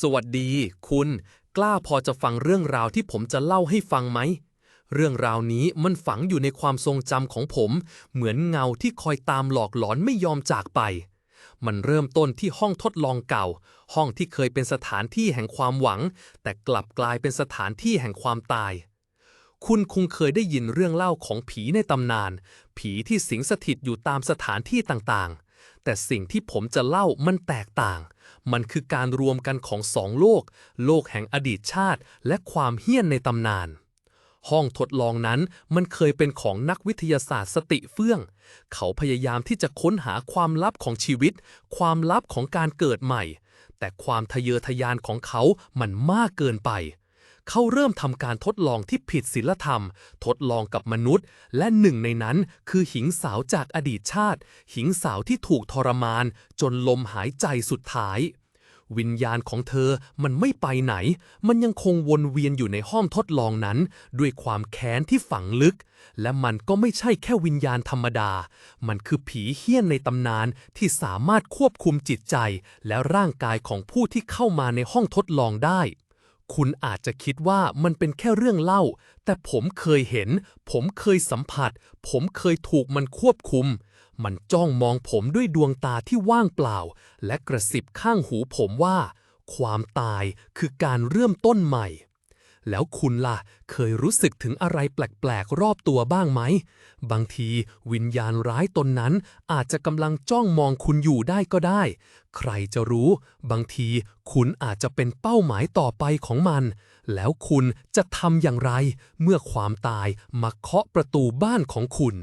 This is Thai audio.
สวัสดี คุณ กล้าพอจะฟังเรื่องราวที่ผมจะเล่าให้ฟังไหม เรื่องราวนี้มันฝังอยู่ในความทรงจำของผม เหมือนเงาที่คอยตามหลอกหลอนไม่ยอมจากไป มันเริ่มต้นที่ห้องทดลองเก่า ห้องที่เคยเป็นสถานที่แห่งความหวัง แต่กลับกลายเป็นสถานที่แห่งความตาย คุณคงเคยได้ยินเรื่องเล่าของผีในตำนาน ผีที่สิงสถิตอยู่ตามสถานที่ต่างๆ แต่สิ่งที่ผมจะเล่ามันแตกต่าง มันคือการรวมกันของสองโลก โลกแห่งอดีตชาติ และความเฮี้ยนในตำนาน ห้องทดลองนั้นมันเคยเป็นของนักวิทยาศาสตร์สติเฟื่อง เขาพยายามที่จะค้นหาความลับของชีวิต ความลับของการเกิดใหม่ แต่ความทะเยอทะยานของเขามันมากเกินไป เขาเริ่มทำการทดลองที่ผิดศีลธรรม ทดลองกับมนุษย์ และหนึ่งในนั้นคือหญิงสาวจากอดีตชาติ หญิงสาวที่ถูกทรมาน จนลมหายใจสุดท้าย วิญญาณของเธอมันไม่ไปไหน มันยังคงวนเวียนอยู่ในห้องทดลองนั้น ด้วยความแค้นที่ฝังลึก และมันก็ไม่ใช่แค่วิญญาณธรรมดา มันคือผีเฮี้ยนในตำนานที่สามารถควบคุมจิตใจ และร่างกายของผู้ที่เข้ามาในห้องทดลองได้ คุณอาจจะคิดว่ามันเป็นแค่เรื่องเล่า แต่ผมเคยเห็น ผมเคยสัมผัส ผมเคยถูกมันควบคุม มันจ้องมองผมด้วยดวงตาที่ว่างเปล่า และกระสิบข้างหูผมว่า ความตายคือการเริ่มต้นใหม่ แล้วคุณล่ะ เคยรู้สึกถึงอะไรแปลกๆ รอบตัวบ้างไหม บางทีวิญญาณร้ายตนนั้น อาจจะกำลังจ้องมองคุณอยู่ได้ก็ได้ ใครจะรู้ บางทีคุณอาจจะเป็นเป้าหมายต่อไปของมัน แล้วคุณจะทำอย่างไร เมื่อความตายมาเคาะประตูบ้านของคุณ